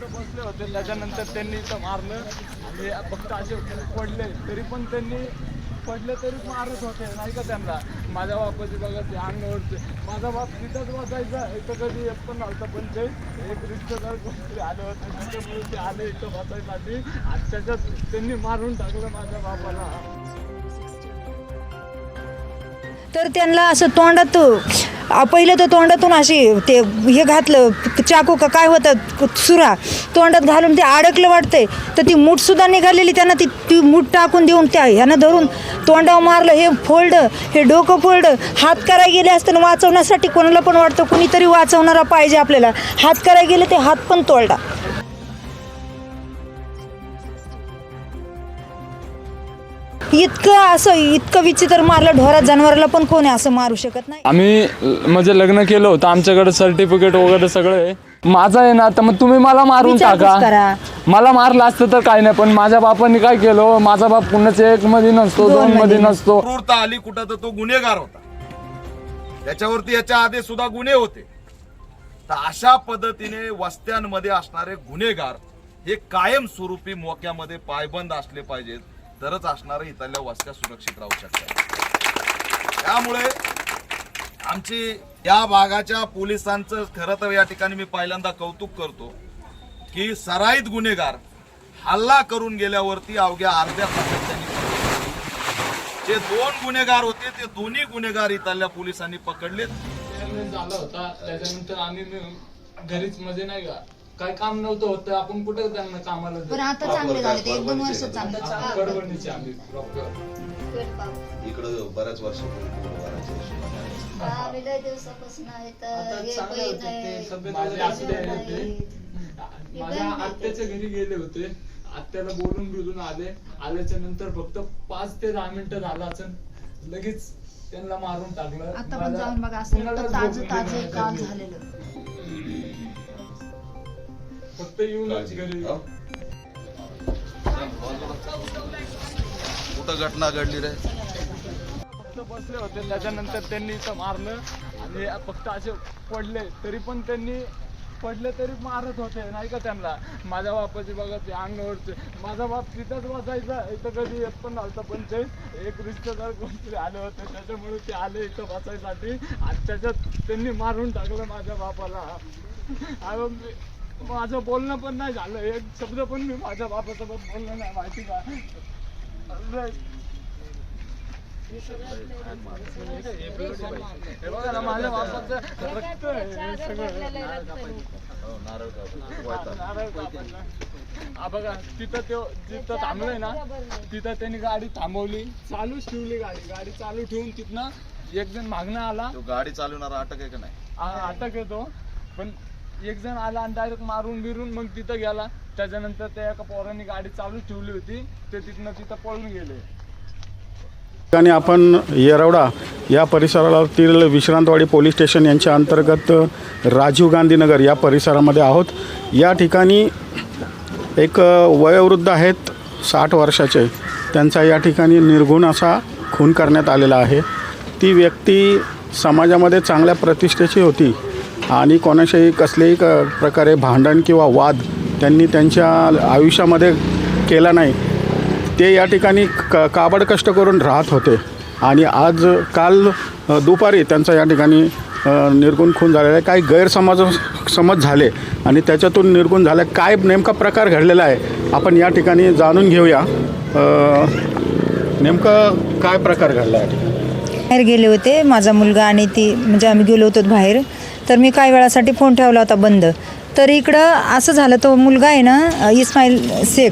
फक्त बसले होते. त्याच्यानंतर त्यांनी इथं मारलं. आणि फक्त असे पडले तरी पण त्यांनी पडले तरी मारत होते. नाही का त्यांना? माझ्या बापाची बघा ते अंगावरचे माझा बाप तिथंच बसायचा. इथं कधी येत पण नव्हतं. पण ते एक रिश्तेदार कोणतरी आले होते. त्याच्यामुळे ते आले इथं बसायसाठी. आणि त्याच्यात त्यांनी मारून टाकलं माझ्या बापाला. तर त्यांना असं तोंडात पहिलं तर तोंडातून अशी ते हे घातलं चाकू का काय होतं सुरा. तोंडात घालून ते अडकलं वाटतंय. तर ती मूठसुद्धा निघालेली त्यांना ती ती मूठ टाकून देऊन त्या ह्यानं धरून तोंडावर मारलं. हे फोल्ड हे डोकं फोल्ड. हात करायला गेले असताना वाचवण्यासाठी कोणाला पण वाटतं कुणीतरी वाचवणारा पाहिजे आपल्याला. हात करायला गेले ते हात पण तोडला इतकं असं इतकं विचित्र मारलं ढोरात जनावराला पण कोणी असं मारू शकत नाही? आम्ही म्हणजे लग्न केलं होतं आमच्याकडे सर्टिफिकेट वगैरे सगळं आहे. माझं आहे ना तर मग तुम्ही मला मारून विचारपूस टाका. मला मारलं असतं तर काही नाही पण माझ्या बापाने काय केलं? माझा बाप पुण्याच्या एक मध्ये नसतो दोन मध्ये नसतो. क्रूरता आली कुठं तर तो गुन्हेगार होता. त्याच्यावरती याच्या आधी सुद्धा गुन्हे होते. तर अशा पद्धतीने वस्त्यांमध्ये असणारे गुन्हेगार हे कायम स्वरूपी मोक्यामध्ये पायबंद असले पाहिजेत. तरच असणारे इथल्या वाचक्या सुरक्षित राहू शकतात. त्यामुळे आमची या भागाच्या पोलिसांचं खरं तर या ठिकाणी मी पहिल्यांदा कौतुक करतो की सराईत गुन्हेगार हल्ला करून गेल्यावरती अवघ्या अर्ध्या तासात त्यांनी जे दोन गुन्हेगार होते ते दोन्ही गुन्हेगार इथल्या पोलिसांनी पकडलेत. झाला होता त्याच्यानंतर आम्ही घरीच मध्ये नाही का काय काम नव्हतं होतं आपण कुठं त्यांना कामाला पण आता चांगले झाले ते एक दोन वर्ष चांगले परभणीचे आम्ही proper. इकडं बऱ्याच वर्षापूर्वी बऱ्याच वर्षापूर्वी. आम्ही लय दिवसापासून आहेत आता हे चांगले बहीण होते ते, आहे. तब्येत माझे वगैरे असू द्या नाही. ते. माझ्या आत्याच्या घरी गेले होते आत्याला बोलून बिलून आले आल्याच्यानंतर फक्त पाच ते दहा मिनिटं झालं असेल लगेच त्यांना मारून टाकलं आता पण माझ्या जाऊन बघा असं कुणालाच ताजं ताजं काम. झालेलं फक्त येऊनच घरी? कुठं घटना घडली रे? फक्त बसले होते. त्याच्यानंतर त्यांनी इथं मारलं आणि फक्त असे पडले तरी पण त्यांनी पडले तरी मारत होते. नाही का त्यांना? माझ्या बापाची बघा ते अंगावरचे. माझा बाप तिथंच बसायचा. इथं कधी येत पण नव्हतं. पण ते एक रिश्तेदार कोणतरी आले होते. त्याच्यामुळे ते आले इथं बसायसाठी. आणि त्याच्यात त्यांनी मारून टाकलं माझ्या बापाला. आणि माझं बोलणं पण नाही झालं. एक शब्द पण मी माझ्या बापासोबत बोलणं नाही माहिती का? हे बघा ना माझ्या बापाचं रक्त आहे हे सगळं. हा बघा तिथं तो जिथं थांबलोय ना तिथं त्यांनी गाडी थांबवली चालूच ठेवली गाडी. गाडी चालू ठेवून तिथनं एक जण मागणं आला. तो गाडी चालवणारा अटक आहे का नाही? आ- अटक येतो पण एक जण आला आणि डायरेक्ट मारून बिरून मग तिथं गेला. त्याच्यानंतर त्या एका पोरांनी गाडी चालू ठेवली होती. ते तिथनं तिथं पळून गेले. आणि आपण येरवडा या परिसरातील विश्रांतवाडी पोलीस स्टेशन यांच्या अंतर्गत राजीव गांधीनगर या परिसरामध्ये आहोत. या ठिकाणी एक वयोवृद्ध आहेत साठ वर्षाचे. त्यांचा या ठिकाणी निर्गुण असा खून करण्यात आलेला आहे. ती व्यक्ती समाजामध्ये चांगल्या प्रतिष्ठेची होती. आणि कोणाशी कसल्याही क प्रकारे भांडण किंवा वाद त्यांनी त्यांच्या आयुष्यामध्ये केला नाही. ते या ठिकाणी क काबड कष्ट करून राहत होते. आणि आज काल दुपारी त्यांचा या ठिकाणी निर्गुण खून झालेला आहे. काही गैरसमज समज झाले आणि त्याच्यातून निर्गुण झालं काय नेमका प्रकार घडलेला आहे आपण या ठिकाणी जाणून घेऊया. नेमकं काय प्रकार घडला आहे बाहेर गेले होते. माझा मुलगा आणि ती म्हणजे आम्ही गेलो होतो बाहेर. तर मी काही वेळासाठी फोन ठेवला होता बंद. तर इकडं असं झालं तो मुलगा आहे ना इस्माईल शेख.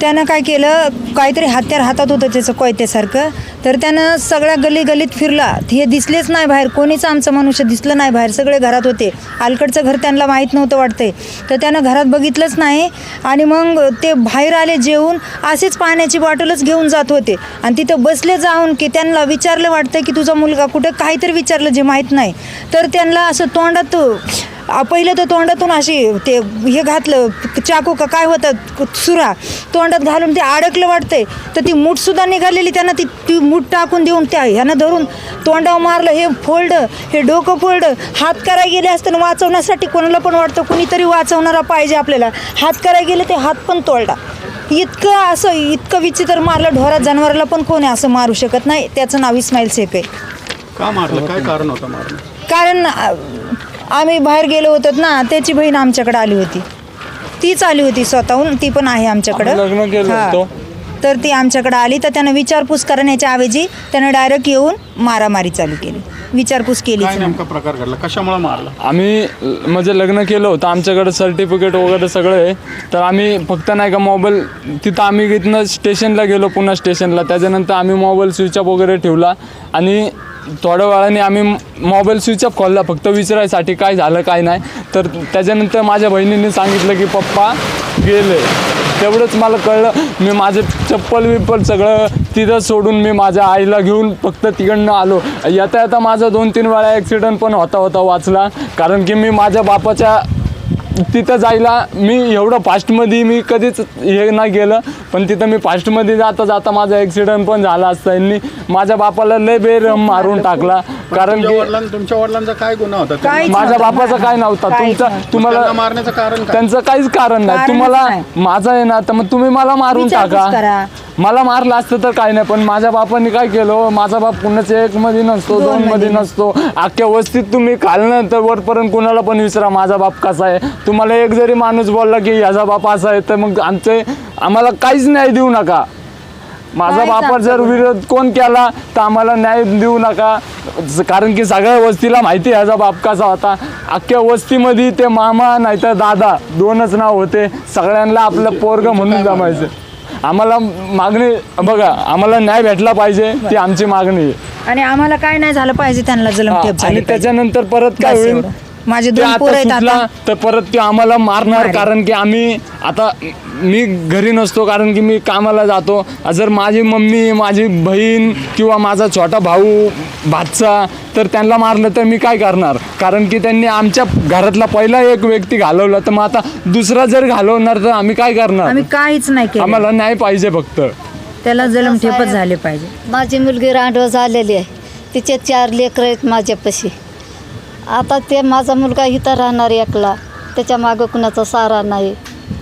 त्यानं काय केलं? काहीतरी हत्यार हातात होतं त्याचं कोयत्यासारखं. तर त्यानं सगळ्या गली गलीत फिरला. हे दिसलेच नाही बाहेर. कोणीच आमचं मनुष्य दिसलं नाही बाहेर. सगळे घरात होते. आलकडचं घर त्यांना माहीत नव्हतं वाटतंय. तर त्यानं घरात बघितलंच नाही. आणि मग ते बाहेर आले जेवून असेच पाण्याची बॉटलच घेऊन जात होते. आणि तिथं बसले जाऊन की त्यांना विचारलं वाटतं की तुझा मुलगा कुठं? काहीतरी विचारलं जे माहीत नाही. तर त्यांना असं तोंडात आ, पहिलं तर तोंडातून अशी ते हे घातलं चाकू का काय होतं सुरा. तोंडात घालून ते अडकलं वाटतंय. तर ती मूठसुद्धा निघालेली त्यांना ती ती मूठ टाकून देऊन त्या ह्यानं धरून तोंडावर मारलं. हे फोल्ड हे डोकं फोल्ड. हात करायला गेले असताना वाचवण्यासाठी कोणाला पण वाटतं कुणीतरी वाचवणारा पाहिजे आपल्याला. हात करायला गेले ते हात पण तोडला. इतकं असं इतकं विचित्र मारलं. ढोरात जनावराला पण कोणी असं मारू शकत नाही. त्याचं नाव इस्माईल शेख आहे. का मारलं? काय कारण होतं मारणं कारण आम्ही बाहेर गेलो होतो ना त्याची बहीण आमच्याकडे आली होती. तीच आली होती स्वतःहून ती पण आहे आमच्याकडं. आम्ही लग्न केलं हा. होतं. तर ती आमच्याकडे आली तर त्यानं विचारपूस करण्याच्या ऐवजी त्यानं डायरेक्ट येऊन मारामारी चालू केली. विचारपूस नाही. नेमका प्रकार घडला? कशामुळे मारलं? आम्ही म्हणजे लग्न केलं होतं आमच्याकडे सर्टिफिकेट वगैरे सगळं आहे. तर आम्ही फक्त नाही का मोबाईल तिथं आम्ही इथनं स्टेशनला गेलो पुन्हा स्टेशनला त्याच्यानंतर आम्ही मोबाईल स्विच ऑफ वगैरे ठेवला. आणि थोड्या वेळाने आम्ही मोबाईल स्विच ऑफ खोलला फक्त विचारायसाठी काय झालं काय नाही. तर त्याच्यानंतर माझ्या बहिणीने सांगितलं की पप्पा गेले. तेवढंच मला कळलं मी माझे चप्पल विप्पल सगळं तिथं सोडून मी माझ्या आईला घेऊन फक्त तिकडनं आलो. येता येता माझा दोन तीन वेळा ॲक्सिडंट पण होता होता वाचला. कारण की मी माझ्या बापाच्या तिथं जायला मी एवढं फास्टमध्ये मी कधीच हे नाही गेलं पण तिथं मी फास्टमध्ये जाता जाता माझा ॲक्सिडेंट पण झाला असता. यांनी माझ्या बापाला लय बेर मारून टाकला. कारण तुमच्या की वडिलां तुमच्या वडिलांचा काय गुन्हा होता? काय- माझ्या बापाचं काय नव्हता. काहीच तुमचा नव्हतं. तुम्हाला त्यांना मारण्याचं कारण काय? त्यांचं काहीच कारण नाही. कारणच तुम्हाला नाही. माझं आहे ना तर मग तुम्ही मला मारून विचारपूस टाका. करा. मला मारलं असतं तर काही नाही पण माझ्या बापाने काय केलं? माझा बाप पुण्याच्या एक मध्ये नसतो दोन मध्ये नसतो. अख्ख्या वस्तीत तुम्ही तर वरपर्यंत कुणाला पण विचारा माझा बाप कसा आहे? तुम्हाला एक जरी माणूस बोलला की याचा बाप असा आहे तर मग आमचे आम्हाला काहीच न्याय देऊ नका. माझा बापा जर विरोध कोण केला तर आम्हाला न्याय देऊ नका. कारण की सगळ्या वस्तीला माहिती आहे ह्याचा बाप कसा होता. अख्ख्या वस्तीमध्ये ते मामा नाही तर दादा दोनच नाव होते. सगळ्यांना आपलं पोरग म्हणून जमायचं. आम्हाला मागणी बघा आम्हाला न्याय भेटला पाहिजे ती आमची मागणी आहे आणि आम्हाला काय नाही झालं पाहिजे त्यांना जलम हा, ठेप आणि झाली पाहिजे. त्याच्यानंतर परत काय बस होईल एवढं. माझे ते दोन आता पोरं आहेत सुटला आता. तर परत ते आम्हाला मारणार मारेल. कारण की आम्ही आता मी घरी नसतो कारण की मी कामाला जातो. जर माझी मम्मी माझी बहीण किंवा माझा छोटा भाऊ भाचा तर त्यांना मारलं तर मी काय करणार? कारण की त्यांनी आमच्या घरातला पहिला एक व्यक्ती घालवला तर मग आता दुसरा जर घालवणार तर आम्ही काय करणार? आम्ही काहीच नाही केलं. आम्हाला न्याय पाहिजे फक्त. त्याला जलम ठेपच झाले पाहिजे. माझी मुलगी रांडव झालेली आहे. तिचे चार लेकरं आहेत माझ्यापाशी. आता ते माझा मुलगा इथं राहणार एकला. त्याच्या मागं कुणाचा सारा नाही.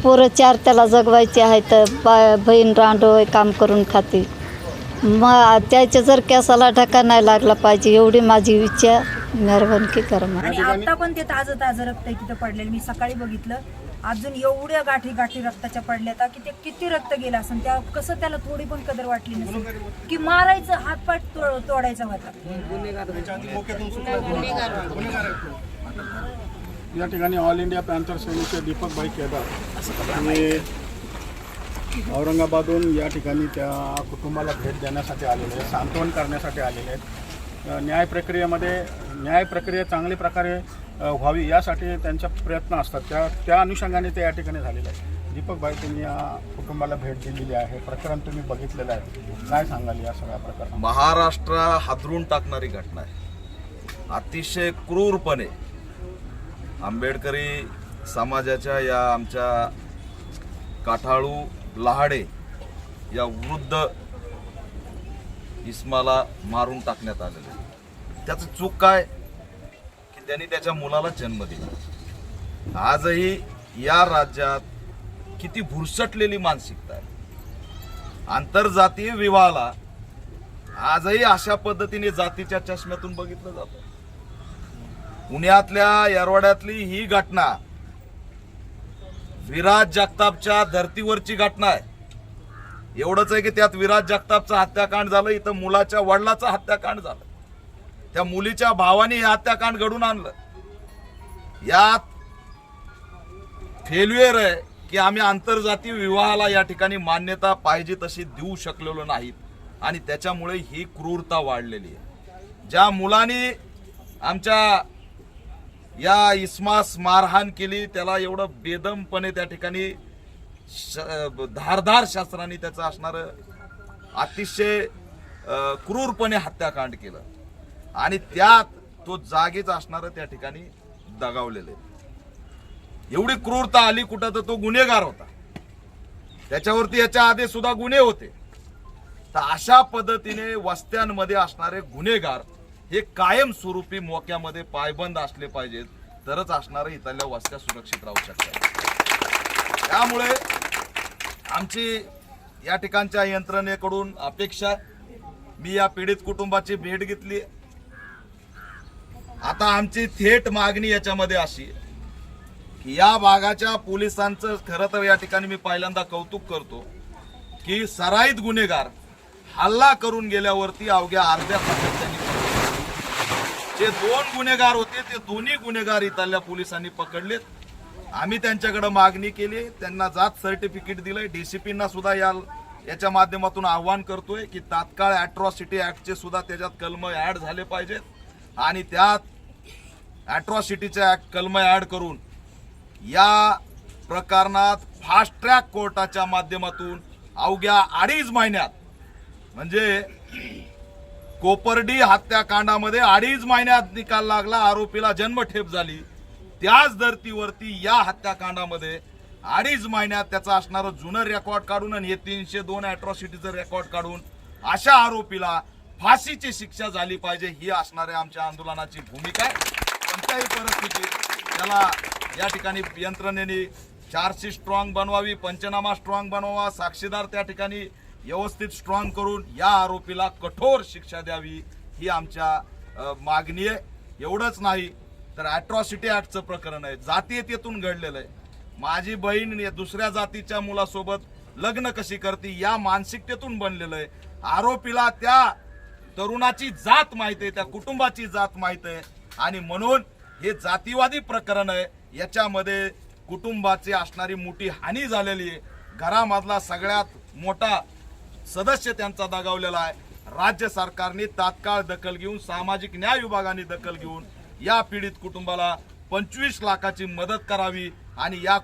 पोरं चार त्याला जगवायचे आहेत बा बहीण रांडो काम करून खाते. मग त्याच्या जर केसाला ढका नाही लागला पाहिजे एवढी माझी इच्छा मेहरबानकी करा मला. आणि आता पण ते ताजं ताजं रक्त आहे तिथं पडलेलं. मी सकाळी बघितलं अजून एवढ्या गाठी गाठी रक्ताच्या पडल्या की ते किती रक्त गेलं असं त्या कसं त्याला थोडी पण कदर वाटली नसेल. की मारायचं हातपाट तो- तोडायचा होता. या ठिकाणी ऑल इंडिया पॅन्थर सेनेचे दीपक भाई केदार. आणि औरंगाबादहून या ठिकाणी त्या कुटुंबाला भेट देण्यासाठी आलेले आहेत सांत्वन करण्यासाठी आलेले आहेत. न्याय प्रक्रियेमध्ये न्याय प्रक्रिया चांगल्या प्रकारे व्हावी यासाठी त्यांच्या प्रयत्न असतात. त्या त्या अनुषंगाने ते या ठिकाणी झालेलं आहे दीपक भाई तुम्ही या कुटुंबाला भेट दिलेली आहे. प्रकरण तुम्ही बघितलेलं आहे. काय सांगाल या सगळ्या प्रकरणात महाराष्ट्र हादरून टाकणारी घटना आहे. अतिशय क्रूरपणे आंबेडकरी समाजाच्या या आमच्या काठाळू लहाडे या वृद्ध इस्माला मारून टाकण्यात आलेलं आहे त्याचं चूक काय? त्यांनी त्याच्या मुलाला जन्म दिला. आजही या राज्यात किती भुरसटलेली मानसिकता आहे. आंतरजातीय विवाहाला आजही अशा पद्धतीने जातीच्या चष्म्यातून बघितलं जातं. पुण्यातल्या येरवाड्यातली ही घटना विराज जगतापच्या धर्तीवरची घटना आहे. एवढंच आहे की त्यात विराज जगतापचं हत्याकांड झालं इथं मुलाच्या वडिलाचं हत्याकांड झालं. त्या मुलीच्या भावाने हे हत्याकांड घडून आणलं. यात फेल्युअर आहे की आम्ही आंतरजातीय विवाहाला या ठिकाणी मान्यता पाहिजे तशी देऊ शकलेलो नाहीत. आणि त्याच्यामुळे ही क्रूरता वाढलेली आहे. ज्या मुलांनी आमच्या या इस्मास मारहाण केली त्याला एवढं बेदमपणे त्या ठिकाणी श- धारधार शास्त्राने त्याचं असणारं अतिशय क्रूरपणे हत्याकांड केलं. आणि त्यात तो जागीच असणारं त्या ठिकाणी दगावलेलं आहे. एवढी क्रूरता आली कुठं तर तो गुन्हेगार होता. त्याच्यावरती याच्या आधी सुद्धा गुन्हे होते. तर अशा पद्धतीने वस्त्यांमध्ये असणारे गुन्हेगार हे कायम स्वरूपी मोक्यामध्ये पायबंद असले पाहिजेत तरच असणारे इथल्या वस्त्या सुरक्षित राहू शकतात. त्यामुळे आमची या ठिकाणच्या यंत्रणेकडून अपेक्षा मी या पीडित कुटुंबाची भेट घेतली. आता आमची थेट मागणी याच्यामध्ये अशी आहे की या भागाच्या पोलिसांचं खरं तर या ठिकाणी मी पहिल्यांदा कौतुक करतो की सराईत गुन्हेगार हल्ला करून गेल्यावरती अवघ्या अर्ध्या तासात त्यांनी जे दोन गुन्हेगार होते ते दोन्ही गुन्हेगार इथल्या पोलिसांनी पकडलेत. आम्ही त्यांच्याकडे मागणी केली त्यांना जात सर्टिफिकेट दिलंय. डीसीपींना सुद्धा या याच्या माध्यमातून आव्हान करतोय की तात्काळ अॅट्रॉसिटी ऍक्टचे सुद्धा त्याच्यात कलम ऍड झाले पाहिजेत. आणि त्यात ॲट्रॉसिटीचा कलम ॲड करून या प्रकरणात फास्ट ट्रॅक कोर्टाच्या माध्यमातून अवघ्या अडीच महिन्यात म्हणजे कोपर्डी हत्याकांडामध्ये अडीच महिन्यात निकाल लागला आरोपीला जन्मठेप झाली. त्याच धर्तीवरती या हत्याकांडामध्ये अडीच महिन्यात त्याचा असणारं जुनं रेकॉर्ड काढून आणि हे तीनशे दोन अॅट्रॉसिटीचं रेकॉर्ड काढून अशा आरोपीला फाशीची शिक्षा झाली पाहिजे ही असणाऱ्या आमच्या आंदोलनाची भूमिका आहे. कोणत्याही परिस्थितीत त्याला या ठिकाणी यंत्रणेने चारशी स्ट्रॉंग बनवावी पंचनामा स्ट्रॉंग बनवावा साक्षीदार त्या ठिकाणी व्यवस्थित स्ट्रॉंग करून या आरोपीला कठोर शिक्षा द्यावी ही आमच्या मागणी आहे. एवढंच नाही तर ॲट्रॉसिटी ॲक्टचं प्रकरण आहे. जातीयतेतून घडलेलं आहे. माझी बहीण दुसऱ्या जातीच्या मुलासोबत लग्न कशी करते या मानसिकतेतून बनलेलं आहे. आरोपीला त्या तरुणाची जात माहीत आहे त्या कुटुंबाची जात माहीत आहे. आणि म्हणून हे जातीवादी प्रकरण आहे. याच्यामध्ये कुटुंबाची असणारी मोठी हानी झालेली आहे. घरामधला सगळ्यात मोठा सदस्य त्यांचा दगावलेला आहे. राज्य सरकारने तात्काळ दखल घेऊन सामाजिक न्याय विभागाने दखल घेऊन या पीडित कुटुंबाला पंचवीस लाखाची मदत करावी आणि या